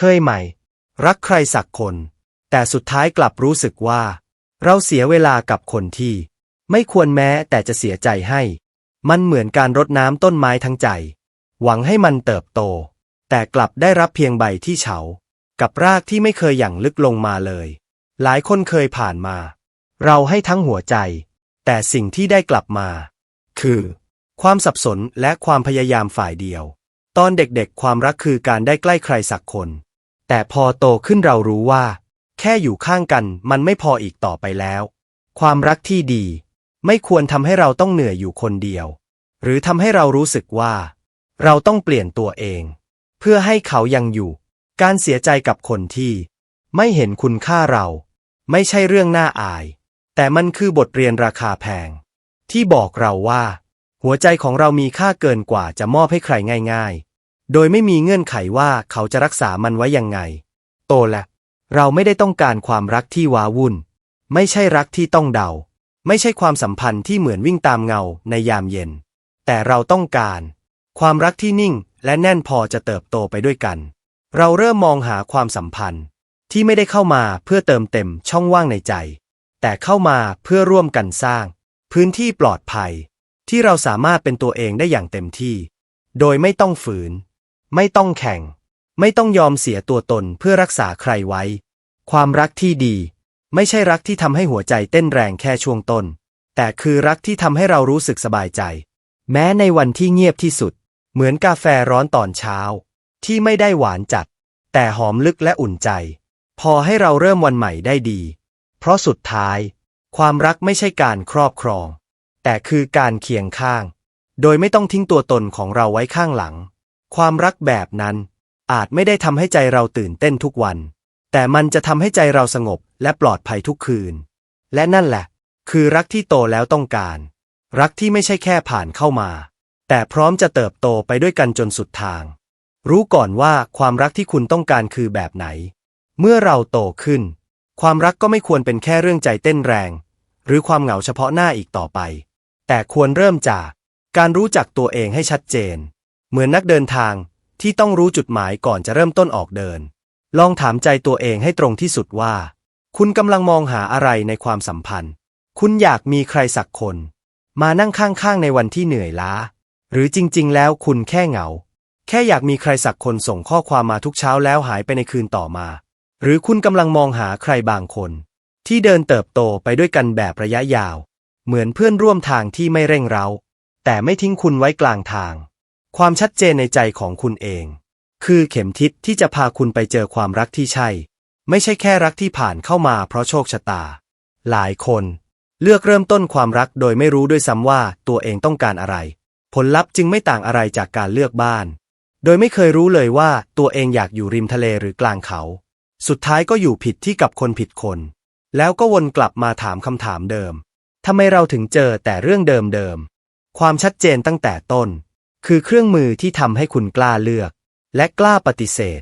เคยไหม่ รักใครสักคน แต่สุดท้ายกลับรู้สึกว่า เราเสียเวลากับคนที่ ไม่ควรแม้แต่จะเสียใจให้ มันเหมือนการรดน้ำต้นไม้ทั้งใจ หวังให้มันเติบโต แต่กลับได้รับเพียงใบที่เฉา กับรากที่ไม่เคยหยั่งลึกลงมาเลย หลายคนเคยผ่านมา เราให้ทั้งหัวใจ แต่สิ่งที่ได้กลับมา คือ ความสับสนและความพยายามฝ่ายเดียว ตอนเด็กๆ ความรักคือการได้ใกล้ใครสักคน แต่พอโตขึ้นเรารู้ว่า แค่อยู่ข้างกันมันไม่พออีกต่อไปแล้ว ความรักที่ดี ไม่ควรทำให้เราต้องเหนื่อยอยู่คนเดียว หรือทำให้เรารู้สึกว่า เราต้องเปลี่ยนตัวเอง เพื่อให้เขายังอยู่ การเสียใจกับคนที่ ไม่เห็นคุณค่าเรา ไม่ใช่เรื่องน่าอาย แต่มันคือบทเรียนราคาแพง ที่บอกเราว่า หัวใจของเรามีค่าเกินกว่าจะมอบให้ใครง่าย ๆ โดยไม่มีเงื่อนไขว่าเขาจะรักษามันไว้ยังไง โตและ เราไม่ได้ต้องการความรักที่ว้าวุ่น ไม่ใช่รักที่ต้องเดา ไม่ใช่ความสัมพันธ์ที่เหมือนวิ่งตามเงาในยามเย็น แต่เราต้องการ ความรักที่นิ่งและแน่นพอจะเติบโตไปด้วยกัน เราเริ่มมองหาความสัมพันธ์ ที่ไม่ได้เข้ามาเพื่อเติมเต็มช่องว่างในใจ แต่เข้ามาเพื่อร่วมกันสร้าง พื้นที่ปลอดภัย ที่เราสามารถเป็นตัวเองได้อย่างเต็มที่ โดยไม่ต้องฝืน ไม่ต้องแข่ง ไม่ต้องยอมเสียตัวตนเพื่อรักษาใครไว้ ความรักที่ดี ไม่ใช่รักที่ทำให้หัวใจเต้นแรงแค่ช่วงต้น แต่คือรักที่ทำให้เรารู้สึกสบายใจ แม้ในวันที่เงียบที่สุด เหมือนกาแฟร้อนตอนเช้า ที่ไม่ได้หวานจัด แต่หอมลึกและอุ่นใจ พอให้เราเริ่มวันใหม่ได้ดี เพราะสุดท้าย ความรักไม่ใช่การครอบครอง แต่คือการเคียงข้าง โดยไม่ต้องทิ้งตัวตนของเราไว้ข้างหลัง ความรักแบบนั้น อาจไม่ได้ทำให้ใจเราตื่นเต้นทุกวัน แต่มันจะทำให้ใจเราสงบและปลอดภัยทุกคืน และนั่นแหละ คือรักที่โตแล้วต้องการ รักที่ไม่ใช่แค่ผ่านเข้ามา แต่พร้อมจะเติบโตไปด้วยกันจนสุดทาง รู้ก่อนว่าความรักที่คุณต้องการคือแบบไหน เมื่อเราโตขึ้น ความรักก็ไม่ควรเป็นแค่เรื่องใจเต้นแรง หรือความเหงาเฉพาะหน้าอีกต่อไป แต่ควรเริ่มจากการรู้จักตัวเองให้ชัดเจน เหมือนนักเดินทางที่ต้องรู้จุดหมายก่อนจะเริ่มต้นออกเดิน ลองถามใจตัวเองให้ตรงที่สุดว่า คุณกำลังมองหาอะไรในความสัมพันธ์ คุณอยากมีใครสักคน มานั่งข้างๆในวันที่เหนื่อยล้า หรือจริงๆ แล้วคุณแค่เหงา แค่อยากมีใครสักคนส่งข้อความมาทุกเช้าแล้วหายไปในคืนต่อมา หรือคุณกำลังมองหาใครบางคน ที่เดินเติบโตไปด้วยกันแบบระยะยาว เหมือนเพื่อนร่วมทางที่ไม่เร่งเร้า แต่ไม่ทิ้งคุณไว้กลางทาง ความชัดเจนในใจของคุณเอง คือเข็มทิศที่จะพาคุณไปเจอความรักที่ใช่ ไม่ใช่แค่รักที่ผ่านเข้ามาเพราะโชคชะตา หลายคน เลือกเริ่มต้นความรักโดยไม่รู้ด้วยซ้ำว่าตัวเองต้องการอะไร ผลลัพธ์จึงไม่ต่างอะไรจากการเลือกบ้าน โดยไม่เคยรู้เลยว่าตัวเองอยากอยู่ริมทะเลหรือกลางเขา สุดท้ายก็อยู่ผิดที่กับคนผิดคน แล้วก็วนกลับมาถามคำถามเดิมทำไมเราถึงเจอแต่เรื่องเดิมๆความชัดเจนตั้งแต่ต้น คือเครื่องมือที่ทำให้คุณกล้าเลือก และกล้าปฏิเสธ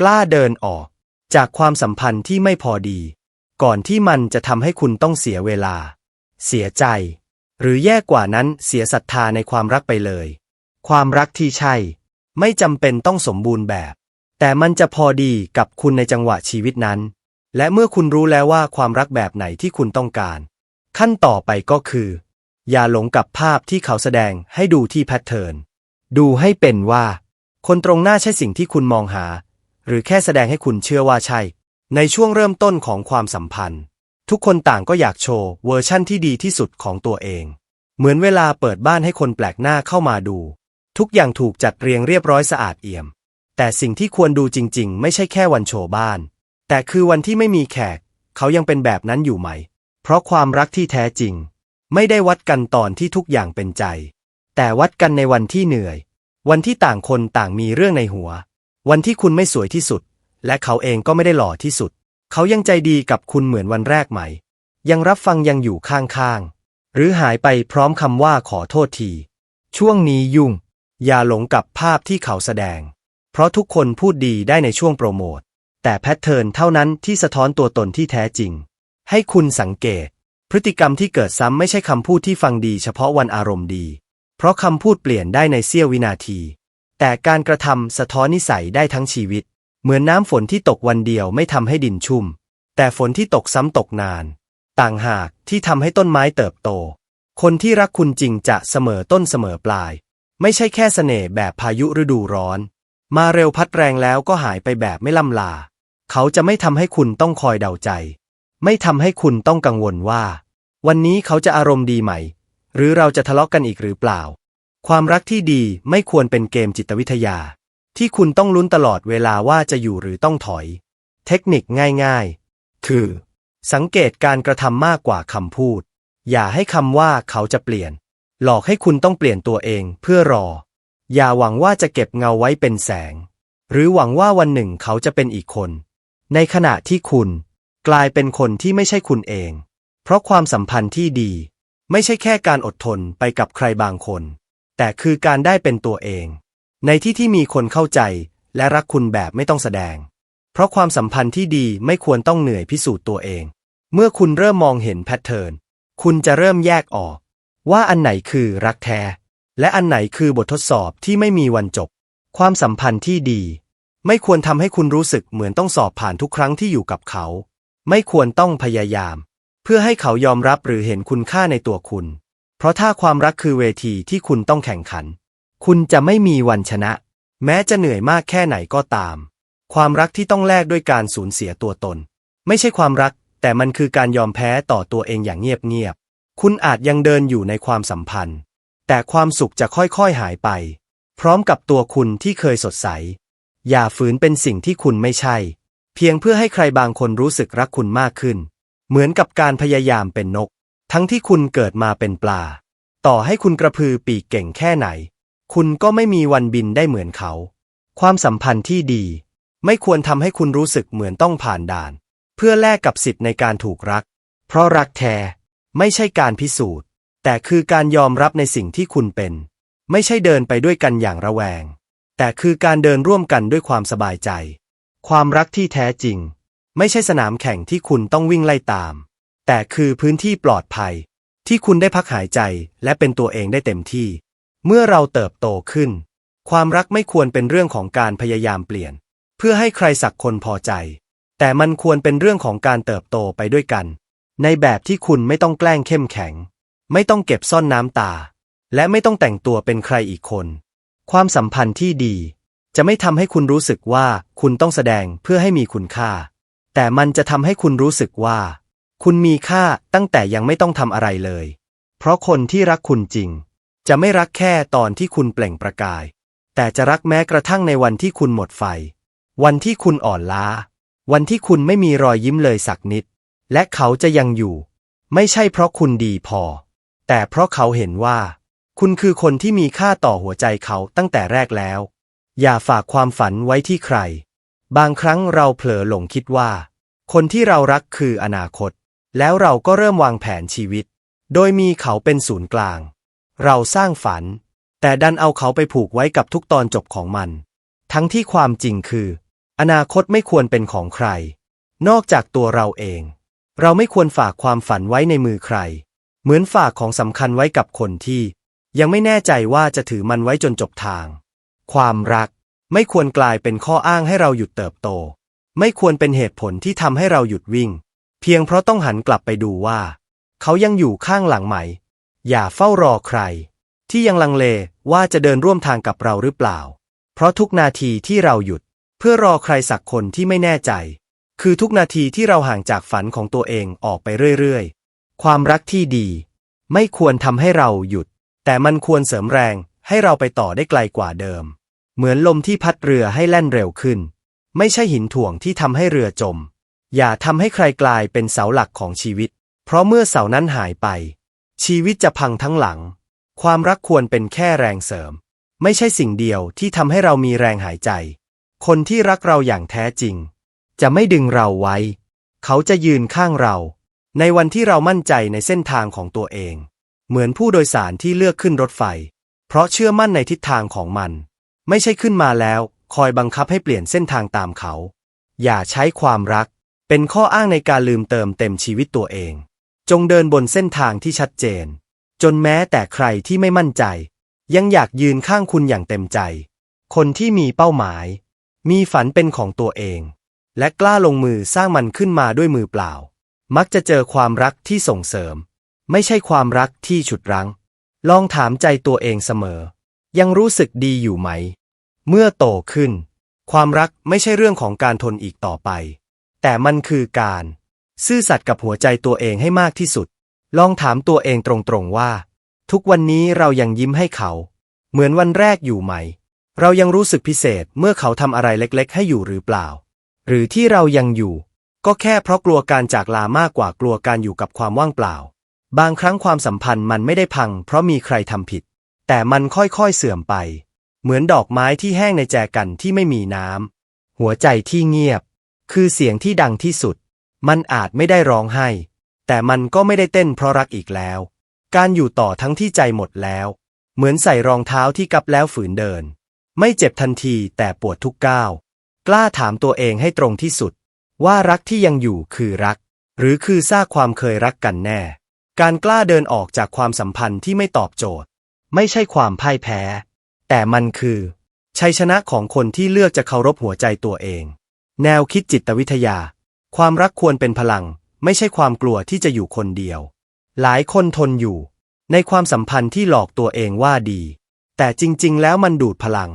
กล้าเดินออก จากความสัมพันธ์ที่ไม่พอดี ก่อนที่มันจะทำให้คุณต้องเสียเวลา เสียใจ หรือแย่กว่านั้นเสียศรัทธาในความรักไปเลย ความรักที่ใช่ ไม่จำเป็นต้องสมบูรณ์แบบ แต่มันจะพอดีกับคุณในจังหวะชีวิตนั้น และเมื่อคุณรู้แล้วว่าความรักแบบไหนที่คุณต้องการ ขั้นต่อไปก็คือ อย่าหลงกับภาพที่เขาแสดงให้ดูที่แพทเทิร์น ดูให้เป็นว่า คนตรงหน้าใช่สิ่งที่คุณมองหา หรือแค่แสดงให้คุณเชื่อว่าใช่ ในช่วงเริ่มต้นของความสัมพันธ์ ทุกคนต่างก็อยากโชว์เวอร์ชั่นที่ดีที่สุดของตัวเอง เหมือนเวลาเปิดบ้านให้คนแปลกหน้าเข้ามาดู ทุกอย่างถูกจัดเรียงเรียบร้อยสะอาดเอี่ยม แต่สิ่งที่ควรดูจริง ๆ ไม่ใช่แค่วันโชว์บ้าน แต่คือวันที่ไม่มีแขก เขายังเป็นแบบนั้นอยู่ไหม เพราะความรักที่แท้จริง ไม่ได้วัดกันตอนที่ทุกอย่างเป็นใจ แต่วัดกันในวันที่เหนื่อย วันที่ต่างคนต่างมีเรื่องในหัว วันที่คุณไม่สวยที่สุด และเขาเองก็ไม่ได้หล่อที่สุด เขายังใจดีกับคุณเหมือนวันแรกไหม ยังรับฟังยังอยู่ข้างๆ หรือหายไปพร้อมคำว่าขอโทษที ช่วงนี้ยุ่ง อย่าหลงกับภาพที่เขาแสดง เพราะทุกคนพูดดีได้ในช่วงโปรโมท แต่แพทเทิร์นเท่านั้นที่สะท้อนตัวตนที่แท้จริง ให้คุณสังเกต พฤติกรรมที่เกิดซ้ำไม่ใช่คำพูดที่ฟังดีเฉพาะวันอารมณ์ดี เพราะคำพูดเปลี่ยนได้ในเสี้ยววินาที แต่การกระทำสะท้อนนิสัยได้ทั้งชีวิต เหมือนน้ำฝนที่ตกวันเดียวไม่ทำให้ดินชุ่ม แต่ฝนที่ตกซ้ำตกนาน ต่างหากที่ทำให้ต้นไม้เติบโต คนที่รักคุณจริงจะเสมอต้นเสมอปลาย ไม่ใช่แค่เสน่ห์แบบพายุฤดูร้อน มาเร็วพัดแรงแล้วก็หายไปแบบไม่ล่ำลา เขาจะไม่ทำให้คุณต้องคอยเดาใจ ไม่ทำให้คุณต้องกังวลว่า วันนี้เขาจะอารมณ์ดีไหม หรือเราจะทะเลาะกกันอีกหรือเปล่า ความรักที่ดีไม่ควรเป็นเกมจิตวิทยา ที่คุณต้องลุ้นตลอดเวลาว่าจะอยู่หรือต้องถอย เทคนิคง่ายๆ คือ สังเกตการกระทำมากกว่าคำพูด อย่าให้คำว่าเขาจะเปลี่ยน หลอกให้คุณต้องเปลี่ยนตัวเองเพื่อรอ อย่าหวังว่าจะเก็บเงาไว้เป็นแสง หรือหวังว่าวันหนึ่งเขาจะเป็นอีกคน ในขณะที่คุณ กลายเป็นคนที่ไม่ใช่คุณเอง เพราะความสัมพันธ์ที่ดี ไม่ใช่แค่การอดทนไปกับใครบางคน แต่คือการได้เป็นตัวเอง ในที่ที่มีคนเข้าใจและรักคุณแบบไม่ต้องแสดง เพราะความสัมพันธ์ที่ดีไม่ควรต้องเหนื่อยพิสูจน์ตัวเอง เมื่อคุณเริ่มมองเห็นแพทเทิร์น คุณจะเริ่มแยกออก ว่าอันไหนคือรักแท้ และอันไหนคือบททดสอบที่ไม่มีวันจบ ความสัมพันธ์ที่ดี ไม่ควรทำให้คุณรู้สึกเหมือนต้องสอบผ่านทุกครั้งที่อยู่กับเขา ไม่ควรต้องพยายาม เพื่อให้เขายอมรับหรือเห็นคุณค่าในตัวคุณ เพราะถ้าความรักคือเวทีที่คุณต้องแข่งขัน คุณจะไม่มีวันชนะ แม้จะเหนื่อยมากแค่ไหนก็ตาม ความรักที่ต้องแลกด้วยการสูญเสียตัวตน ไม่ใช่ความรัก แต่มันคือการยอมแพ้ต่อตัวเองอย่างเงียบๆคุณอาจยังเดินอยู่ในความสัมพันธ์ แต่ความสุขจะค่อยๆหายไป พร้อมกับตัวคุณที่เคยสดใส อย่าฝืนเป็นสิ่งที่คุณไม่ใช่ เพียงเพื่อให้ใครบางคนรู้สึกรักคุณมากขึ้น เหมือนกับการพยายามเป็นนก ทั้งที่คุณเกิดมาเป็นปลา ต่อให้คุณกระพือปีกเก่งแค่ไหน คุณก็ไม่มีวันบินได้เหมือนเขา ความสัมพันธ์ที่ดี ไม่ควรทำให้คุณรู้สึกเหมือนต้องผ่านด่าน เพื่อแลกกับสิทธิ์ในการถูกรัก เพราะรักแท้ไม่ใช่การพิสูจน์ แต่คือการยอมรับในสิ่งที่คุณเป็น ไม่ใช่เดินไปด้วยกันอย่างระแวง แต่คือการเดินร่วมกันด้วยความสบายใจ ความรักที่แท้จริง ไม่ใช่สนามแข่งที่คุณต้องวิ่งไล่ตาม แต่คือพื้นที่ปลอดภัย ที่คุณได้พักหายใจและเป็นตัวเองได้เต็มที่ เมื่อเราเติบโตขึ้น ความรักไม่ควรเป็นเรื่องของการพยายามเปลี่ยน เพื่อให้ใครสักคนพอใจ แต่มันควรเป็นเรื่องของการเติบโตไปด้วยกัน ในแบบที่คุณไม่ต้องแกล้งเข้มแข็ง ไม่ต้องเก็บซ่อนน้ำตา และไม่ต้องแต่งตัวเป็นใครอีกคน ความสัมพันธ์ที่ดี จะไม่ทำให้คุณรู้สึกว่าคุณต้องแสดงเพื่อให้มีคุณค่า แต่มันจะทำให้คุณรู้สึกว่า คุณมีค่าตั้งแต่ยังไม่ต้องทำอะไรเลย เพราะคนที่รักคุณจริง จะไม่รักแค่ตอนที่คุณเปล่งประกาย แต่จะรักแม้กระทั่งในวันที่คุณหมดไฟ วันที่คุณอ่อนล้า วันที่คุณไม่มีรอยยิ้มเลยสักนิด และเขาจะยังอยู่ ไม่ใช่เพราะคุณดีพอ แต่เพราะเขาเห็นว่า คุณคือคนที่มีค่าต่อหัวใจเขาตั้งแต่แรกแล้ว อย่าฝากความฝันไว้ที่ใคร บางครั้งเราเผลอหลงคิดว่า คนที่เรารักคืออนาคต แล้วเราก็เริ่มวางแผนชีวิต โดยมีเขาเป็นศูนย์กลาง เราสร้างฝัน แต่ดันเอาเขาไปผูกไว้กับทุกตอนจบของมัน ทั้งที่ความจริงคือ อนาคตไม่ควรเป็นของใคร นอกจากตัวเราเอง เราไม่ควรฝากความฝันไว้ในมือใคร เหมือนฝากของสำคัญไว้กับคนที่ ยังไม่แน่ใจว่าจะถือมันไว้จนจบทาง ความรัก ไม่ควรกลายเป็นข้ออ้างให้เราหยุดเติบโต ไม่ควรเป็นเหตุผลที่ทำให้เราหยุดวิ่ง เพียงเพราะต้องหันกลับไปดูว่า เขายังอยู่ข้างหลังไหม อย่าเฝ้ารอใคร ที่ยังลังเลว่าจะเดินร่วมทางกับเราหรือเปล่า เพราะทุกนาทีที่เราหยุด เพื่อรอใครสักคนที่ไม่แน่ใจ คือทุกนาทีที่เราห่างจากฝันของตัวเองออกไปเรื่อยๆ ความรักที่ดี ไม่ควรทำให้เราหยุด แต่มันควรเสริมแรงให้เราไปต่อได้ไกลกว่าเดิม เหมือนลมที่พัดเรือให้แล่นเร็วขึ้น ไม่ใช่หินถ่วงที่ทำให้เรือจม อย่าทำให้ใครกลายเป็นเสาหลักของชีวิต เพราะเมื่อเสานั้นหายไป ชีวิตจะพังทั้งหลัง ความรักควรเป็นแค่แรงเสริม ไม่ใช่สิ่งเดียวที่ทำให้เรามีแรงหายใจ คนที่รักเราอย่างแท้จริง จะไม่ดึงเราไว้ เขาจะยืนข้างเรา ในวันที่เรามั่นใจในเส้นทางของตัวเอง เหมือนผู้โดยสารที่เลือกขึ้นรถไฟ เพราะเชื่อมั่นในทิศทางของมัน ไม่ใช่ขึ้นมาแล้ว คอยบังคับให้เปลี่ยนเส้นทางตามเขา อย่าใช้ความรัก เป็นข้ออ้างในการลืมเติมเต็มชีวิตตัวเอง จงเดินบนเส้นทางที่ชัดเจน จนแม้แต่ใครที่ไม่มั่นใจ ยังอยากยืนข้างคุณอย่างเต็มใจ คนที่มีเป้าหมาย มีฝันเป็นของตัวเอง และกล้าลงมือสร้างมันขึ้นมาด้วยมือเปล่า มักจะเจอความรักที่ส่งเสริม ไม่ใช่ความรักที่ฉุดรั้ง ลองถามใจตัวเองเสมอ ยังรู้สึกดีอยู่ไหม เมื่อโตขึ้น ความรักไม่ใช่เรื่องของการทนอีกต่อไป แต่มันคือการ ซื่อสัตย์กับหัวใจตัวเองให้มากที่สุด ลองถามตัวเองตรงๆว่า ทุกวันนี้เรายังยิ้มให้เขา เหมือนวันแรกอยู่ไหม เรายังรู้สึกพิเศษเมื่อเขาทำอะไรเล็กๆ ให้อยู่หรือเปล่า หรือที่เรายังอยู่ ก็แค่เพราะกลัวการจากลามากกว่ากลัวการอยู่กับความว่างเปล่า บางครั้งความสัมพันธ์มันไม่ได้พัง เพราะมีใครทำผิด แต่มันค่อยๆเสื่อมไป เหมือนดอกไม้ที่แห้งในแจกันที่ไม่มีน้ำหัวใจที่เงียบ คือเสียงที่ดังที่สุด มันอาจไม่ได้ร้องไห้ แต่มันก็ไม่ได้เต้นเพราะรักอีกแล้ว การอยู่ต่อทั้งที่ใจหมดแล้ว เหมือนใส่รองเท้าที่กับแล้วฝืนเดิน ไม่เจ็บทันทีแต่ปวดทุกก้าว กล้าถามตัวเองให้ตรงที่สุด ว่ารักที่ยังอยู่คือรัก หรือคือซากความเคยรักกันแน่ การกล้าเดินออกจากความสัมพันธ์ที่ไม่ตอบโจทย์ ไม่ใช่ความพ่ายแพ้ แต่มันคือ ชัยชนะของคนที่เลือกจะเคารพหัวใจตัวเอง แนวคิดจิตวิทยา ความรักควรเป็นพลัง ไม่ใช่ความกลัวที่จะอยู่คนเดียว หลายคนทนอยู่ ในความสัมพันธ์ที่หลอกตัวเองว่าดี แต่จริง ๆ แล้วมันดูดพลัง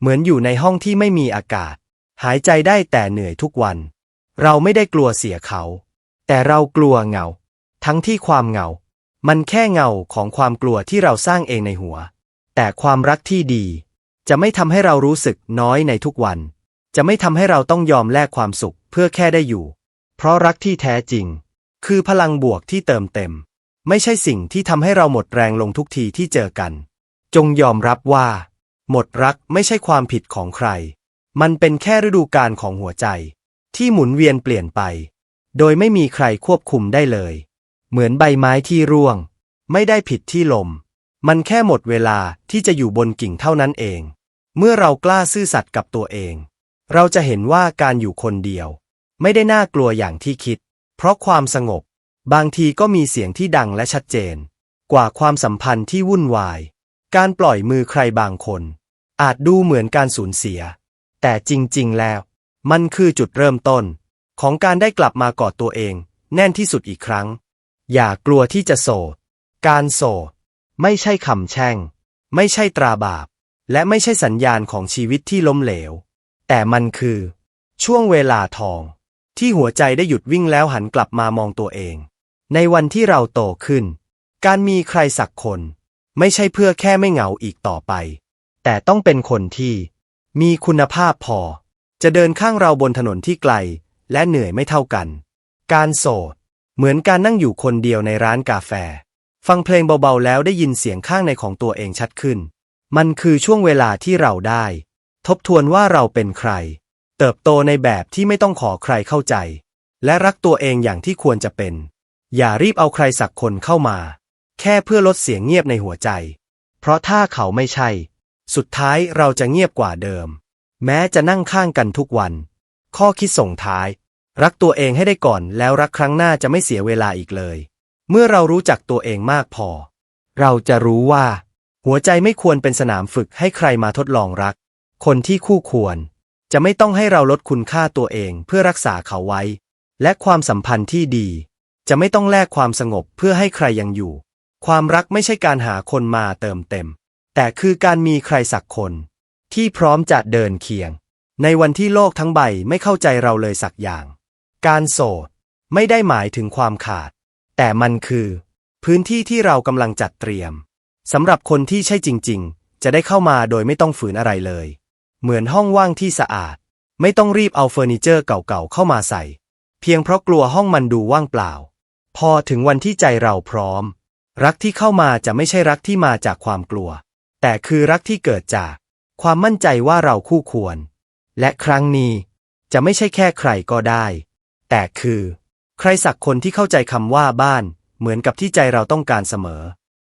เหมือนอยู่ในห้องที่ไม่มีอากาศ หายใจได้แต่เหนื่อยทุกวัน เราไม่ได้กลัวเสียเขา แต่เรากลัวเหงา ทั้งที่ความเหงา มันแค่เงาของความกลัวที่เราสร้างเองในหัว แต่ความรักที่ดี จะไม่ทำให้เรารู้สึกน้อยในทุกวัน จะไม่ทำให้เราต้องยอมแลกความสุขเพื่อแค่ได้อยู่ เพราะรักที่แท้จริง คือพลังบวกที่เติมเต็ม ไม่ใช่สิ่งที่ทำให้เราหมดแรงลงทุกทีที่เจอกัน จงยอมรับว่า หมดรักไม่ใช่ความผิดของใคร มันเป็นแค่ฤดูกาลของหัวใจ ที่หมุนเวียนเปลี่ยนไป โดยไม่มีใครควบคุมได้เลย เหมือนใบไม้ที่ร่วง ไม่ได้ผิดที่ลม มันแค่หมดเวลาที่จะอยู่บนกิ่งเท่านั้นเอง เมื่อเรากล้าซื่อสัตย์กับตัวเอง เราจะเห็นว่าการอยู่คนเดียว ไม่ได้น่ากลัวอย่างที่คิด เพราะความสงบ บางทีก็มีเสียงที่ดังและชัดเจน กว่าความสัมพันธ์ที่วุ่นวาย การปล่อยมือใครบางคน อาจดูเหมือนการสูญเสีย แต่จริง ๆ แล้ว มันคือจุดเริ่มต้น ของการได้กลับมากอดตัวเอง แน่นที่สุดอีกครั้ง อย่ากลัวที่จะโสดการโสดไม่ใช่คำแช่ง ไม่ใช่ตราบาป และไม่ใช่สัญญาณของชีวิตที่ล้มเหลว แต่มันคือ ช่วงเวลาทอง ที่หัวใจได้หยุดวิ่งแล้วหันกลับมามองตัวเอง ในวันที่เราโตขึ้น การมีใครสักคน ไม่ใช่เพื่อแค่ไม่เหงาอีกต่อไป แต่ต้องเป็นคนที่ มีคุณภาพพอ จะเดินข้างเราบนถนนที่ไกล และเหนื่อยไม่เท่ากัน การโสด เหมือนการนั่งอยู่คนเดียวในร้านกาแฟ ฟังเพลงเบาๆแล้วได้ยินเสียงข้างในของตัวเองชัดขึ้น มันคือช่วงเวลาที่เราได้ ทบทวนว่าเราเป็นใคร เติบโตในแบบที่ไม่ต้องขอใครเข้าใจ และรักตัวเองอย่างที่ควรจะเป็น อย่ารีบเอาใครสักคนเข้ามา แค่เพื่อลดเสียงเงียบในหัวใจ เพราะถ้าเขาไม่ใช่ สุดท้ายเราจะเงียบกว่าเดิม แม้จะนั่งข้างกันทุกวัน ข้อคิดส่งท้าย รักตัวเองให้ได้ก่อนแล้วรักครั้งหน้าจะไม่เสียเวลาอีกเลย เมื่อเรารู้จักตัวเองมากพอ เราจะรู้ว่า หัวใจไม่ควรเป็นสนามฝึกให้ใครมาทดลองรัก คนที่คู่ควร จะไม่ต้องให้เราลดคุณค่าตัวเองเพื่อรักษาเขาไว้ และความสัมพันธ์ที่ดี จะไม่ต้องแลกความสงบเพื่อให้ใครยังอยู่ ความรักไม่ใช่การหาคนมาเติมเต็ม แต่คือการมีใครสักคน ที่พร้อมจะเดินเคียง ในวันที่โลกทั้งใบไม่เข้าใจเราเลยสักอย่าง การโสดไม่ได้หมายถึงความขาด แต่มันคือ พื้นที่ที่เรากำลังจัดเตรียมสำหรับคนที่ใช่จริง ๆ จะได้เข้ามาโดยไม่ต้องฝืนอะไรเลย เหมือนห้องว่างที่สะอาด ไม่ต้องรีบเอาเฟอร์นิเจอร์เก่าๆเข้ามาใส่ เพียงเพราะกลัวห้องมันดูว่างเปล่า พอถึงวันที่ใจเราพร้อม รักที่เข้ามาจะไม่ใช่รักที่มาจากความกลัว แต่คือรักที่เกิดจาก ความมั่นใจว่าเราคู่ควร และครั้งนี้จะไม่ใช่แค่ใครก็ได้ แต่คือ ใครสักคนที่เข้าใจคำว่าบ้าน เหมือนกับที่ใจเราต้องการเสมอ